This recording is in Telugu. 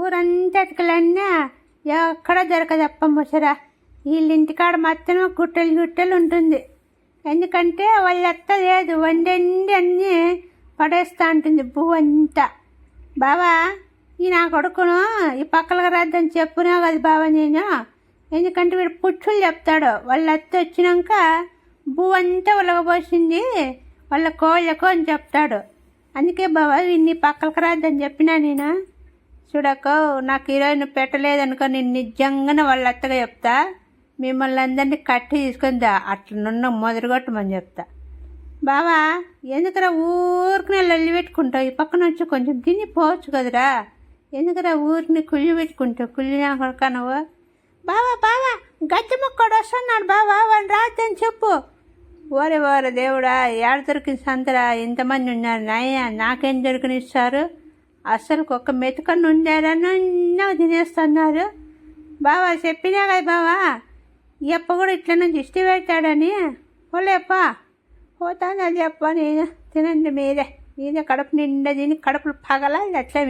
ఊరంతా ఎక్కడ దొరకదప్ప ముసరా. వీళ్ళింటికాడ మాత్రం గుట్టలు గుట్టలు ఉంటుంది. ఎందుకంటే వాళ్ళత్త లేదు వండండి అన్నీ పడేస్తూ ఉంటుంది పువ్వు అంతా బావా ఈ నా కొడుకును ఈ పక్కలకు రాద్దని చెప్పునా కదా బావా నేను. ఎందుకంటే వీడు పుచ్చులు చెప్తాడు. వాళ్ళ అత్త వచ్చినాక భూ అంతా ఉలగబోసింది. వాళ్ళ కోళ్ళకు అని చెప్తాడు. అందుకే బావా వీడిని పక్కలకు రాద్దని చెప్పినా నేను. చూడకో నాకు హీరోయిన్ పెట్టలేదనుకో నేను నిజంగానే వాళ్ళ అత్తగా చెప్తా. మిమ్మల్ని అందరినీ కట్టి తీసుకొని దా అట్లనున్న మొదలుగొట్టమని చెప్తా. బావా ఎందుకురా ఊరికి లల్లి పెట్టుకుంటావు? ఈ పక్కన వచ్చి కొంచెం తిని పోవచ్చు కదరా? ఎందుకురా ఊరిని కుళ్ళి పెట్టుకుంటావు? కుళ్ళి కనవు బావా బావా గట్టి మొక్కడు వస్తున్నాడు బావా వాడిని రాద్దని చెప్పు. ఓరే ఓరే దేవుడా ఏడ దొరికిన సంతరా? ఇంతమంది ఉన్నారు నాయ నాకేం దొరికినిస్తారు? అసలు ఒక్క మెతుకన్ను ఉండారా తినేస్తున్నారు. బావా చెప్పినా కదా బావా? ఎప్ప కూడా ఇట్లా దిష్టి పెడతాడని. పోలేప్ప పోతాను చెప్ప నేను తినండి మీరే. మీరే కడుపు నిండా తిని కడుపులు పగల అట్లా